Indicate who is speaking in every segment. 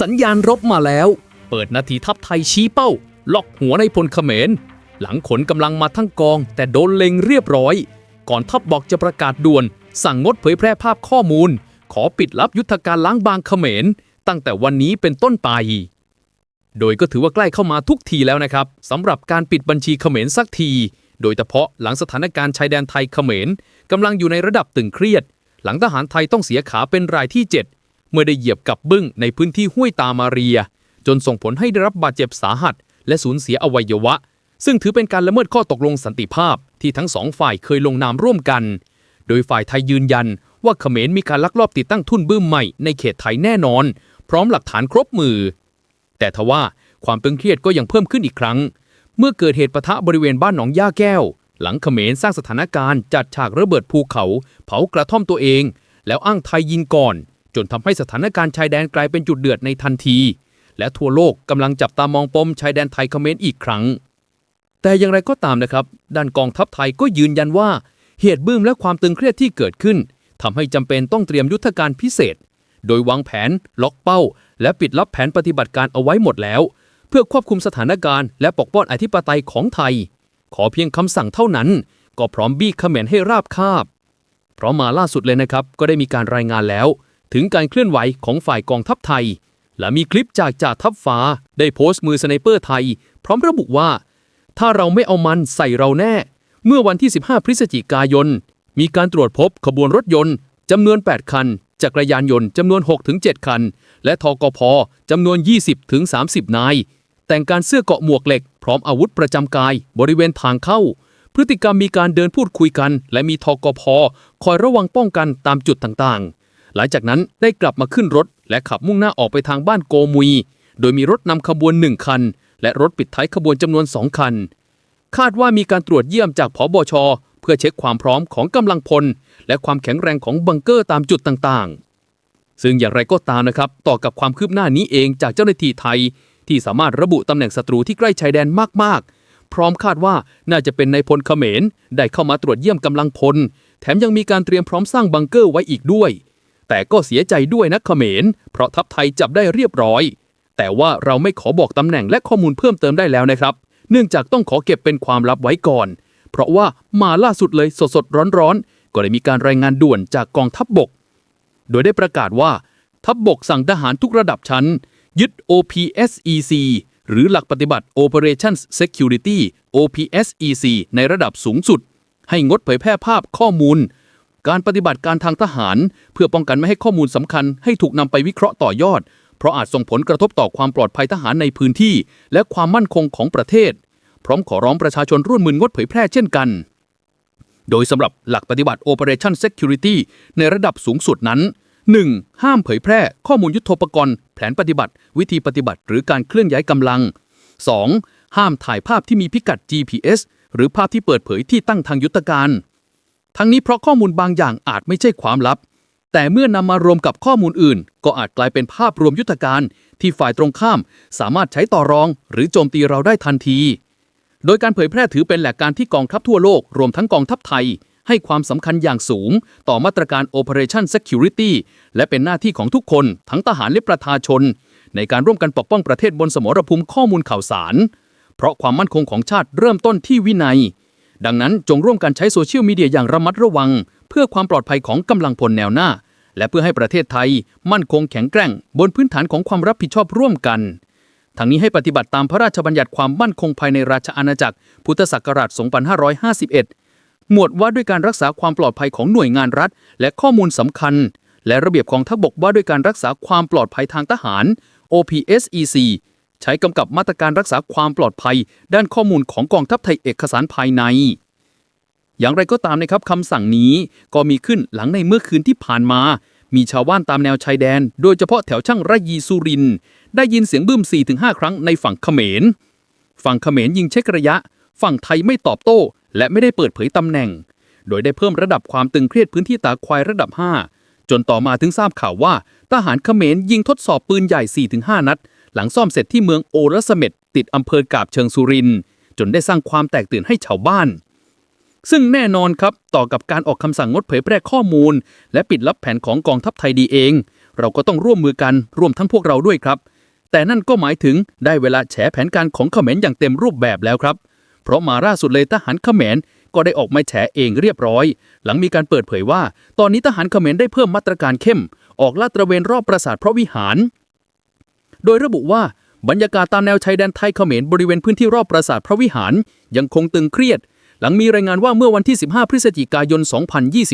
Speaker 1: สัญญาณรบมาแล้ว เปิดนาทีทัพไทยชี้เป้า ล็อกหัวในพลเขมร หลังขนกำลังมาทั้งกอง แต่โดนเล็งเรียบร้อย ก่อนทัพบอกจะประกาศด่วน สั่งงดเผยแพร่ภาพข้อมูล ขอปิดลับยุทธการล้างบางเขมร ตั้งแต่วันนี้เป็นต้นไป โดยก็ถือว่าใกล้เข้ามาทุกทีแล้วนะครับสำหรับการปิดบัญชีเขมรสักที โดยเฉพาะหลังสถานการณ์ชายแดนไทยเขมรกำลังอยู่ในระดับตึงเครียด หลังทหารไทยต้องเสียขาเป็นรายที่ 7 เมื่อได้เหยียบกับบึ้งในพื้นที่ห้วยตามาเรีย จนส่งผลให้ได้รับบาดเจ็บสาหัส และสูญเสียอวัยวะ ซึ่งถือเป็นการละเมิดข้อตกลงสันติภาพที่ทั้งสองฝ่ายเคยลงนามร่วมกัน โดยฝ่ายไทยยืนยันว่าเขมรมีการลักลอบติดตั้งทุ่นบึ้มใหม่ในเขตไทยแน่นอน พร้อมหลักฐานครบมือ แต่ทว่าความตึงเครียดก็ยังเพิ่มขึ้นอีกครั้ง เมื่อเกิดเหตุปะทะบริเวณบ้านหนองย่าแก้ว หลังเขมรสร้างสถานการณ์จัดฉากระเบิดภูเขา เผากระท่อมตัวเอง แล้วอ้างไทยยิงก่อน จนทำให้สถานการณ์ชายแดนกลายเป็นจุดเดือดในทันที และทั่วโลกกำลังจับตามองปมชายแดนไทยเขมรอีกครั้ง แต่อย่างไรก็ตามนะครับ ด้านกองทัพไทยก็ยืนยันว่า เหตุบื้มและความตึงเครียดที่เกิดขึ้นทำให้จำเป็นต้องเตรียมยุทธการพิเศษ โดยวางแผน ล็อกเป้า และปิดลับแผนปฏิบัติการเอาไว้หมดแล้ว เพื่อควบคุมสถานการณ์และปกป้องอธิปไตยของไทย ขอเพียงคำสั่งเท่านั้น ก็พร้อมบี้เขมรให้ราบคาบ เพราะมาล่าสุดเลยนะครับก็ได้มีการรายงานแล้ว ถึงการเคลื่อนไหวของฝ่ายกองทัพไทย และมีคลิปจากจ่าทัพฟ้า ได้โพสต์มือสไนเปอร์ไทย พร้อมระบุว่า ถ้าเราไม่เอามันใส่เราแน่ เมื่อวันที่ 15 พฤศจิกายน มีการตรวจพบขบวนรถยนต์จำนวน 8 คัน จักรยานยนต์จำนวน 6-7 คัน และทกพจำนวน 20-30 นาย แต่งการเสื้อเกาะหมวกเหล็ก พร้อมอาวุธประจำกายบริเวณทางเข้าพฤติกรรมมีการเดินพูดคุยกัน และมีทกพคอยระวังป้องกันตามจุดต่างๆ หลังจากนั้นได้กลับมาขึ้นรถ และขับมุ่งหน้าออกไปทางบ้านโกมุย โดยมีรถนำขบวนหนึ่งคัน และรถปิดท้ายขบวนจำนวนสองคัน คาดว่ามีการตรวจเยี่ยมจากผอบช เพื่อเช็คความพร้อมของกำลังพล และความแข็งแรงของบังเกอร์ตามจุดต่างๆ ซึ่งอย่างไรก็ตามนะครับ ต่อกับความคืบหน้านี้เองจากเจ้าหน้าที่ไทย ที่สามารถระบุตำแหน่งศัตรูที่ใกล้ชายแดนมากๆพร้อมคาดว่าน่าจะเป็นนายพลเขมร ได้เข้ามาตรวจเยี่ยมกำลังพล แถมยังมีการเตรียมพร้อมสร้างบังเกอร์ไว้อีกด้วย แต่ก็เสียใจด้วยนะเขมร เพราะทัพไทยจับได้เรียบร้อย แต่ว่าเราไม่ขอบอกตำแหน่งและข้อมูลเพิ่มเติมได้แล้วนะครับ เนื่องจากต้องขอเก็บเป็นความลับไว้ก่อน เพราะว่ามาล่าสุดเลยสดสดร้อนร้อนก็ได้มีการรายงานด่วนจากกองทัพบบก โดยได้ประกาศว่า ทัพบบกสั่งทหารทุกระดับชั้น ยึด OPSEC หรือหลักปฏิบัติ Operations Security OPSEC ในระดับสูงสุด ให้งดเผยแพร่ภาพข้อมูล การปฏิบัติการทางทหาร เพื่อป้องกันไม่ให้ข้อมูลสำคัญให้ถูกนำไปวิเคราะห์ต่อยอด เพราะอาจส่งผลกระทบต่อความปลอดภัยทหารในพื้นที่ และความมั่นคงของประเทศ พร้อมขอร้องประชาชนร่วมมืองดเผยแพร่เช่นกัน โดยสำหรับหลักปฏิบัติ Operation Security ในระดับสูงสุดนั้น 1. ห้ามเผยแพร่ ข้อมูลยุทโธปกรณ์ แผนปฏิบัติ วิธีปฏิบัติ หรือการเคลื่อนย้ายกำลัง 2. ห้ามถ่ายภาพที่มีพิกัด GPS หรือภาพที่เปิดเผยที่ตั้งทางยุทธการ ทั้งนี้เพราะข้อมูลบางอย่างอาจไม่ใช่ความลับ แต่เมื่อนำมารวมกับข้อมูลอื่น ก็อาจกลายเป็นภาพรวมยุทธการ ที่ฝ่ายตรงข้าม สามารถใช้ต่อรอง หรือโจมตีเราได้ทันที โดยการเผยแพร่ถือเป็นแหล่งการที่กองทัพทั่วโลก รวมทั้งกองทัพไทย ให้ความสำคัญอย่างสูง ต่อมาตรการ Operation Security และเป็นหน้าที่ของทุกคน ทั้งทหารและประชาชน ในการร่วมกันปกป้องประเทศบนสมรภูมิข้อมูลข่าวสาร เพราะความมั่นคงของชาติเริ่มต้นที่วินัย ดังนั้นจงร่วมกันใช้โซเชียลมีเดียอย่างระมัดระวัง เพื่อความปลอดภัยของกำลังพลแนวหน้า และเพื่อให้ประเทศไทย มั่นคงแข็งแกร่ง บนพื้นฐานของความรับผิดชอบร่วมกันทั้งนี้ให้ปฏิบัติตามพระราชบัญญัติความมั่นคงภายในราชอาณาจักร พุทธศักราช 2551 หมวดว่าด้วยการรักษาความปลอดภัยของหน่วยงานรัฐ และข้อมูลสำคัญ และระเบียบของทัพบกว่าด้วยการรักษาความปลอดภัยทางทหาร OPSEC ใช้กำกับมาตรการรักษาความปลอดภัย ด้านข้อมูลของกองทัพไทยเอกสารภายใน อย่างไรก็ตามนะครับคำสั่งนี้ก็มีขึ้นหลังในเมื่อคืนที่ผ่านมา มีชาวบ้านตามแนวชายแดน โดยเฉพาะแถวช่างระยีสุริน ได้ยินเสียงบึ้ม 4-5 ครั้งในฝั่งเขมร ฝั่งเขมรยิงเช็คระยะ ฝั่งไทยไม่ตอบโต้ และไม่ได้เปิดเผยตำแหน่ง โดยได้เพิ่มระดับความตึงเครียดพื้นที่ตาควายระดับ 5จนต่อมาถึงทราบข่าวว่า ทหารเขมรยิงทดสอบปืนใหญ่ 4-5 นัด หลังซ่อมเสร็จที่เมืองโอรสเม็ดติดอำเภอกาบเชิงสุรินจนได้สร้างความแตกตื่นให้ชาวบ้าน ซึ่งแน่นอนครับต่อกับการออกคำสั่งงดเผยแพร่ข้อมูล และปิดลับแผนของกองทัพไทยดีเอง เราก็ต้องร่วมมือกันรวมทั้งพวกเราด้วยครับ แต่นั่นก็หมายถึงได้เวลาแฉแผนการของเขมรอย่างเต็มรูปแบบแล้วครับ เพราะมาล่าสุดเลยทหารเขมรก็ได้ออกมาแฉเองเรียบร้อย หลังมีการเปิดเผยว่า ตอนนี้ทหารเขมรได้เพิ่มมาตรการเข้ม ออกลาดตระเวนรอบปราสาทพระวิหาร โดยระบุว่าบรรยากาศตามแนวชายแดนไทยเขมรบริเวณพื้นที่รอบปราสาทพระวิหาร ยังคงตึงเครียด หลังมีรายงานว่าเมื่อวันที่ 15 พฤศจิกายน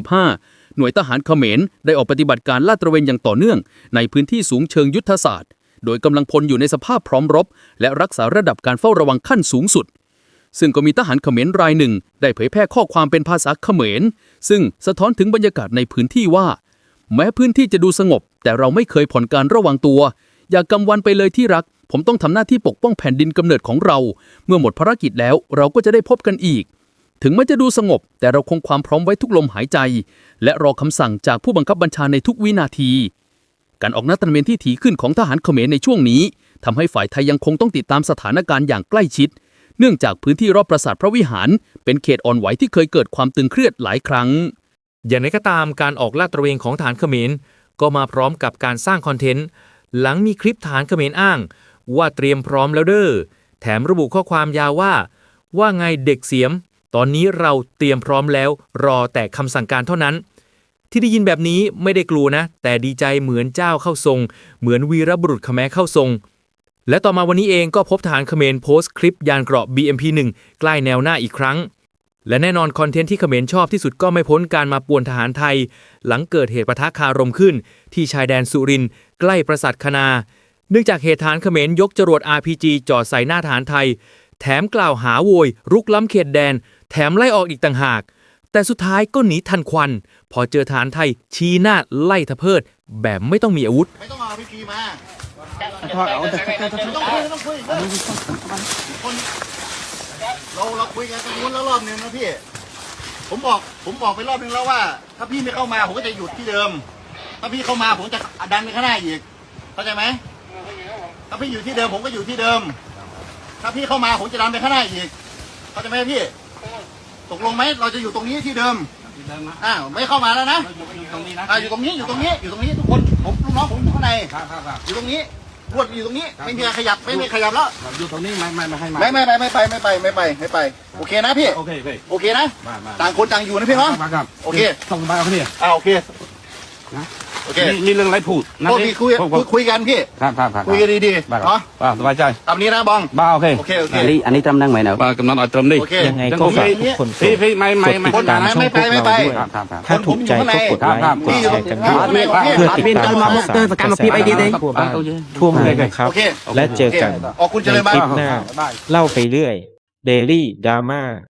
Speaker 1: 2025 หน่วยทหารเขมรได้ออกปฏิบัติการลาดตระเวนอย่างต่อเนื่อง ในพื้นที่สูงเชิงยุทธศาสตร์ โดยกำลังพลอยู่ในสภาพพร้อมรบ และรักษาระดับการเฝ้าระวังขั้นสูงสุด ซึ่งก็มีทหารเขมรรายหนึ่ง ได้เผยแพร่ข้อความเป็นภาษาเขมร ซึ่งสะท้อนถึงบรรยากาศในพื้นที่ว่า แม้พื้นที่จะดูสงบ แต่เราไม่เคยผ่อนการระวังตัว อย่ากกำวันไปเลยที่รัก ผมต้องทำหน้าที่ปกป้องแผ่นดินกำเนิดของเรา เมื่อหมดภารกิจแล้วเราก็จะได้พบกันอีก ถึงแม้จะดูสงบ แต่เราคงความพร้อมไว้ทุกลมหายใจ และรอคำสั่งจากผู้บังคับบัญชาในทุกวินาที การออกนัดตระเวนที่ถี่ขึ้นของทหารเขมรในช่วงนี้ทำให้ฝ่ายไทยยังคงต้องติดตามสถานการณ์อย่างใกล้ชิด เนื่องจากพื้นที่รอบปราสาทพระวิหาร เป็นเขตอ่อนไหวที่เคยเกิดความตึงเครียดหลายครั้ง
Speaker 2: อย่างไรก็ตามการออกลาดตระเวนของฐานเขมรก็มาพร้อมกับการสร้างคอนเทนต์ หลังมีคลิปฐานเขมรอ้าง ว่าเตรียมพร้อมแล้วเด้อ แถมระบุข้อความยาวว่า ว่าไงเด็กเสียม ตอนนี้เราเตรียมพร้อมแล้วรอแต่คำสั่งการเท่านั้น ที่ได้ยินแบบนี้ไม่ได้กลัวนะ แต่ดีใจเหมือนเจ้าเข้าทรง เหมือนวีรบุรุษขแม้เข้าทรง และต่อมาวันนี้เองก็พบทหารเขมรโพสต์คลิปยานเกราะ BMP1 ใกล้แนวหน้าอีกครั้ง และแน่นอนคอนเทนต์ที่เขมรชอบที่สุดก็ไม่พ้นการมาป่วนทหารไทย หลังเกิดเหตุปะทะคารมขึ้น ที่ชายแดนสุรินใกล้ปราสาทคณา เนื่องจากเหตุทหารเขมรยกจรวด RPG จ่อใส่หน้าทหารไทย แถมกล่าวหาโวย รุกล้ำเขตแดน แถมไล่ออกอีกต่างหาก แต่สุดท้ายก็หนีทันควัน พอเจอทหารไทยชี้หน้าไล่ทะเพิด แบบไม่ต้องมีอาวุธ
Speaker 3: ไม่ต้องเอาพีพีมา
Speaker 4: ต้
Speaker 3: องคุยต้องคุยคน เราเราคุยกันตรงนู้นแล้วรอบหนึ่งนะพี่ ผมบอกผมบอกไปรอบหนึ่งแล้วว่า ถ้าพี่ไม่เข้ามาผมก็จะหยุดที่เดิม ถ้าพี่เข้ามาผมจะดันไปข้างหน้าอีกเข้าใจไหมถ้าพี่อยู่ที่เดิมผมก็อยู่ที่เดิม ถ้าพี่เข้ามาผมจะดันไปข้างหน้าอีกเข้าใจไหมพี่ ตกลงไหมเราจะอยู่ตรงนี้ที่เดิมอ้าวไม่เข้ามาแล้วนะ
Speaker 4: อยู่ตรงนี้นะ
Speaker 3: อ่าอยู่ตรงนี้อยู่ตรงนี้อยู่ตรงนี้ทุกคนผมลูกน้องผมอยู่ข้างใน
Speaker 4: ครับครับครับ
Speaker 3: อยู่ตรงนี้ รวดอยู่ตรงนี้ ไม่มีใครขยับ ไม่มีใครขยับแล้ว
Speaker 4: อยู่ตรงนี้ไม่ไม่ไม่ให้มา
Speaker 3: ไม่ไม่ไปไม่ไปไม่ไปไม่ไปไม่ไป โอเคนะพี่
Speaker 4: โอเคโอเค
Speaker 3: โอเคนะ
Speaker 4: มามา
Speaker 3: ต่างคนต่างอยู่นะพี่เนาะ
Speaker 4: ครับครับ
Speaker 3: โอเค
Speaker 4: ต้องมาเอาเนี่ย
Speaker 3: อ่าโอเค
Speaker 4: นะ
Speaker 3: โอเค
Speaker 4: มีมีเรื่องอะไรพูดนะ
Speaker 3: พวกพี่คุย
Speaker 4: พวก
Speaker 3: คุยคุยกันพี่
Speaker 4: ครับครับครับ
Speaker 3: คุยกันดี
Speaker 4: บ้า
Speaker 3: ๆ
Speaker 4: ครับ
Speaker 3: เนาะ
Speaker 4: บ้าสบายใจ
Speaker 3: ตามนี้นะบอง
Speaker 4: บ้าโอเค
Speaker 3: โอเคโอเค
Speaker 5: อันนี้อันนี้จำนั่งไหมเนาะ
Speaker 4: บ้ากำนันเอาตรมนี่
Speaker 3: โอเค
Speaker 5: ยังไง
Speaker 4: ยัง
Speaker 5: ก็
Speaker 4: ผม
Speaker 5: ฝาก
Speaker 4: ไม่
Speaker 5: ทุกคน
Speaker 4: พี่พี่ไม่ไม่ไม่
Speaker 5: กดติดตาม
Speaker 3: ไม่
Speaker 5: ช่อง
Speaker 3: ไป
Speaker 5: พวก
Speaker 3: ไม่
Speaker 5: เรา
Speaker 3: ไป
Speaker 5: ด้วย
Speaker 4: ครับครับครับ
Speaker 5: ถ้าถูกใจก็กดไลค์
Speaker 4: ครับ
Speaker 5: กดแชร์กันด้วย
Speaker 3: ไม่ไม่
Speaker 5: เพื่อติด
Speaker 3: ไม่
Speaker 5: ตาม
Speaker 3: ไม่
Speaker 5: ข่าวสาร
Speaker 6: เตอร์ประกันมาพี่ไปดีเลย
Speaker 4: บ้าโอเค
Speaker 5: ทั่วเมืองนะครับ
Speaker 3: โอเค
Speaker 5: และเจอกัน
Speaker 3: ออกคุณเจริญ
Speaker 5: ใน
Speaker 3: มา
Speaker 5: คลิปหน้า เล่าไปเรื่อย Daily Drama